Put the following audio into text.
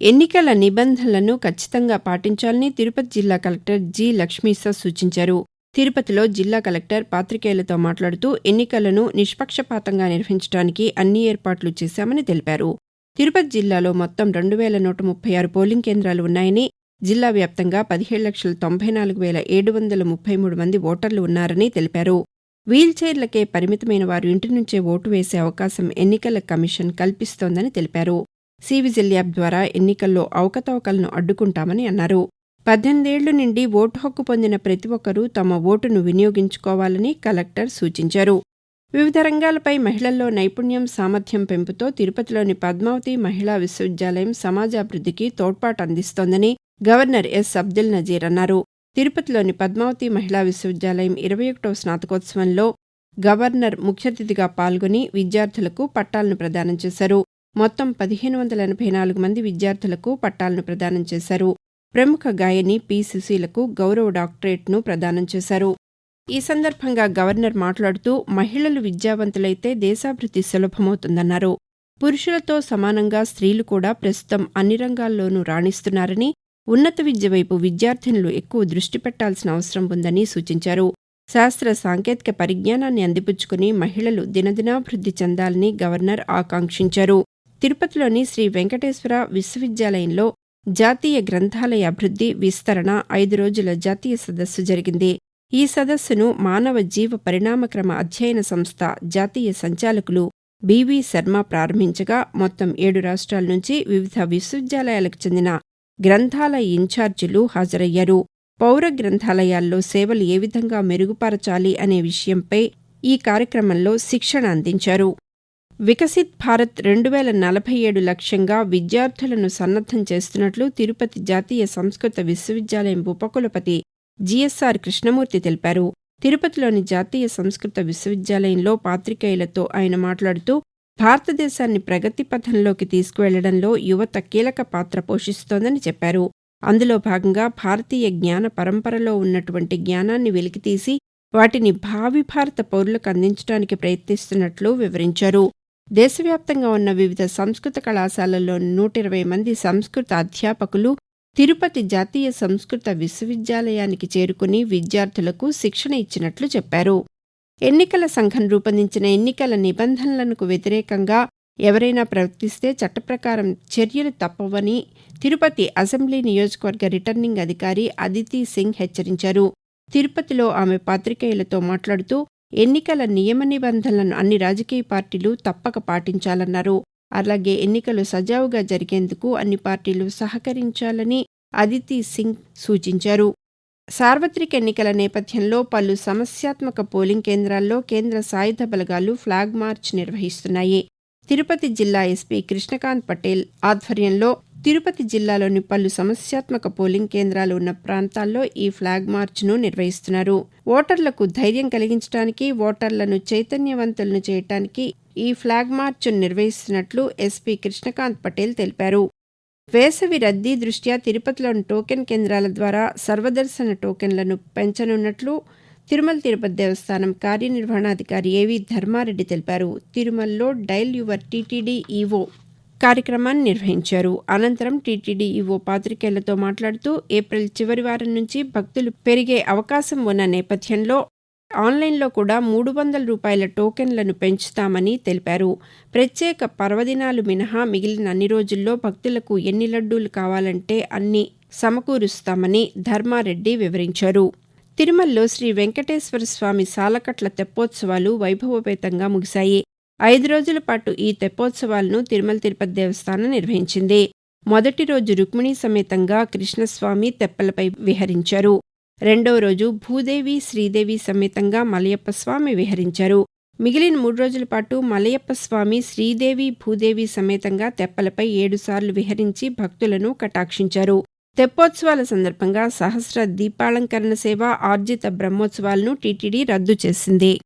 ఎన్నికల నిబంధనలను ఖచ్చితంగా పాటించాలని తిరుపతి జిల్లా కలెక్టర్ జి లక్ష్మీస సూచించారు. తిరుపతిలో జిల్లా కలెక్టర్ పాతికేయులతో మాట్లాడుతూ ఎన్నికలను నిష్పక్షపాతంగా నిర్వహించడానికి అన్ని ఏర్పాట్లు చేశామని తెలిపారు. తిరుపతి జిల్లాలో మొత్తం రెండు వేల నూట ముప్పై ఆరు పోలింగ్ కేంద్రాలు ఉన్నాయని జిల్లా వ్యాప్తంగా పదిహేడు లక్షల తొంభై నాలుగు వేల ఏడు వందల ముప్పై మూడు మంది ఓటర్లు ఉన్నారని తెలిపారు. వీల్చైర్లకే పరిమితమైన వారు ఇంటి నుంచే ఓటు వేసే అవకాశం ఎన్నికల కమిషన్ కల్పిస్తోందని తెలిపారు. సివిజిల్ యాప్ ద్వారా ఎన్నికల్లో అవకతవకలను అడ్డుకుంటామని అన్నారు. పద్దెనిమిదేళ్ళు నుండి ఓటు హక్కు పొందిన ప్రతి ఒక్కరూ తమ ఓటును వినియోగించుకోవాలని కలెక్టర్ సూచించారు. వివిధ రంగాలపై మహిళల్లో నైపుణ్యం సామర్థ్యం పెంపుతో తిరుపతిలోని పద్మావతి మహిళా విశ్వవిద్యాలయం సమాజాభివృద్ధికి తోడ్పాటు అందిస్తోందని గవర్నర్ ఎస్. అబ్దుల్ నజీర్ అన్నారు. తిరుపతిలోని పద్మావతి మహిళా విశ్వవిద్యాలయం ఇరవై ఒకటవ స్నాతకోత్సవంలో గవర్నర్ ముఖ్య అతిథిగా పాల్గొని విద్యార్థులకు పట్టాలను ప్రదానం చేశారు. మొత్తం పదిహేను వందల ఎనభై నాలుగు మంది విద్యార్థులకు పట్టాలను ప్రదానం చేశారు. ప్రముఖ గాయని పి సుశీలకు గౌరవ డాక్టరేట్ను ప్రదానం చేశారు. ఈ సందర్భంగా గవర్నర్ మాట్లాడుతూ మహిళలు విద్యావంతులైతే దేశాభివృద్ధి సులభమవుతుందన్నారు. పురుషులతో సమానంగా స్త్రీలు కూడా ప్రస్తుతం అన్ని రంగాల్లోనూ రాణిస్తున్నారని ఉన్నత విద్య వైపు విద్యార్థినులు ఎక్కువ దృష్టి పెట్టాల్సిన అవసరం ఉందని సూచించారు. శాస్త్ర సాంకేతిక పరిజ్ఞానాన్ని అందిపుచ్చుకుని మహిళలు దినదినాభివృద్ధి చెందాలని గవర్నర్ ఆకాంక్షించారు. తిరుపతిలోని శ్రీ వెంకటేశ్వర విశ్వవిద్యాలయంలో జాతీయ గ్రంథాలయ అభివృద్ధి విస్తరణ ఐదు రోజుల జాతీయ సదస్సు జరిగింది. ఈ సదస్సును మానవ జీవ పరిణామక్రమ అధ్యయన సంస్థ జాతీయ సంచాలకులు బివి శర్మ ప్రారంభించగా మొత్తం ఏడు రాష్ట్రాల నుంచి వివిధ విశ్వవిద్యాలయాలకు చెందిన గ్రంథాలయ ఇన్ఛార్జీలు హాజరయ్యారు. పౌర గ్రంథాలయాల్లో సేవలు ఏ విధంగా మెరుగుపరచాలి అనే విషయంపై ఈ కార్యక్రమంలో శిక్షణ అందించారు. వికసిత్ భారత్ రెండు వేల నలభై ఏడు లక్ష్యంగా విద్యార్థులను సన్నద్దం చేస్తున్నట్లు తిరుపతి జాతీయ సంస్కృత విశ్వవిద్యాలయం ఉపకులపతి జిఎస్ఆర్ కృష్ణమూర్తి తెలిపారు. తిరుపతిలోని జాతీయ సంస్కృత విశ్వవిద్యాలయంలో పాత్రికేయులతో ఆయన మాట్లాడుతూ భారతదేశాన్ని ప్రగతి పథంలోకి తీసుకువెళ్ళడంలో యువత కీలక పాత్ర పోషిస్తోందని చెప్పారు. అందులో భాగంగా భారతీయ జ్ఞాన పరంపరలో ఉన్నటువంటి జ్ఞానాన్ని వెలికితీసి వాటిని భావి భారత పౌరులకు అందించడానికి ప్రయత్నిస్తున్నట్లు వివరించారు. దేశవ్యాప్తంగా ఉన్న వివిధ సంస్కృత కళాశాలల్లో నూట ఇరవై మంది సంస్కృత అధ్యాపకులు తిరుపతి జాతీయ సంస్కృత విశ్వవిద్యాలయానికి చేరుకుని విద్యార్థులకు శిక్షణ ఇచ్చినట్లు చెప్పారు. ఎన్నికల సంఘం రూపొందించిన ఎన్నికల నిబంధనలకు వ్యతిరేకంగా ఎవరైనా ప్రవర్తిస్తే చట్టప్రకారం చర్యలు తప్పవని తిరుపతి అసెంబ్లీ నియోజకవర్గ రిటర్నింగ్ అధికారి అదితి సింగ్ హెచ్చరించారు. తిరుపతిలో ఆమె పాత్రికేయులతో మాట్లాడుతూ ఎన్నికల నియమ నిబంధనలను అన్ని రాజకీయ పార్టీలు తప్పక పాటించాలన్నారు. అలాగే ఎన్నికలు సజావుగా జరిగేందుకు అన్ని పార్టీలు సహకరించాలని అదితి సింగ్ సూచించారు. సార్వత్రిక ఎన్నికల నేపథ్యంలో పలు సమస్యాత్మక పోలింగ్ కేంద్రాల్లో కేంద్ర సాయుధ బలగాలు ఫ్లాగ్ మార్చ్ నిర్వహిస్తున్నాయి. తిరుపతి జిల్లా ఎస్పీ కృష్ణకాంత్ పటేల్ ఆధ్వర్యంలో తిరుపతి జిల్లాలోని పలు సమస్యాత్మక పోలింగ్ కేంద్రాలు ఉన్న ప్రాంతాల్లో ఈ ఫ్లాగ్ మార్చ్ను నిర్వహిస్తున్నారు. ఓటర్లకు ధైర్యం కలిగించడానికి ఓటర్లను చైతన్యవంతులను చేయటానికి ఈ ఫ్లాగ్ మార్చ్ నిర్వహిస్తున్నట్లు ఎస్పీ కృష్ణకాంత్ పటేల్ తెలిపారు. వేసవి రద్దీ దృష్ట్యా తిరుపతిలోని టోకెన్ కేంద్రాల ద్వారా సర్వదర్శన టోకెన్లను పెంచనున్నట్లు తిరుమల తిరుపతి దేవస్థానం కార్యనిర్వహణాధికారి ఏవి ధర్మారెడ్డి తెలిపారు. తిరుమలలో డైల్ యువర్ టీటీడీ ఈవో కార్యక్రమాన్ని నిర్వహించారు. అనంతరం టీటీడీ ఈవో పాత్రికేయులతో మాట్లాడుతూ ఏప్రిల్ చివరి వారం నుంచి భక్తులు పెరిగే అవకాశం ఉన్న నేపథ్యంలో ఆన్లైన్లో కూడా మూడు వందల రూపాయల టోకెన్లను పెంచుతామని తెలిపారు. ప్రత్యేక పర్వదినాలు మినహా మిగిలిన అన్ని రోజుల్లో భక్తులకు ఎన్ని లడ్డూలు కావాలంటే అన్ని సమకూరుస్తామని ధర్మారెడ్డి వివరించారు. తిరుమలలో శ్రీ వెంకటేశ్వర స్వామి సాలకట్ల తెప్పోత్సవాలు వైభవపేతంగా ముగిశాయి. ఐదు రోజుల పాటు ఈ తెప్పోత్సవాలను తిరుమల తిరుపతి దేవస్థానం నిర్వహించింది. మొదటి రోజు రుక్మిణీ సమేతంగా కృష్ణస్వామి తెప్పలపై విహరించారు. రెండవ రోజు భూదేవి శ్రీదేవి సమేతంగా మలయప్ప స్వామి విహరించారు. మిగిలిన మూడు రోజుల పాటు మలయప్ప స్వామి శ్రీదేవి భూదేవి సమేతంగా తెప్పలపై ఏడుసార్లు విహరించి భక్తులను కటాక్షించారు. తెప్పోత్సవాల సందర్భంగా సహస్ర దీపాలంకరణ సేవ ఆర్జిత బ్రహ్మోత్సవాలను టీటీడీ రద్దు చేసింది.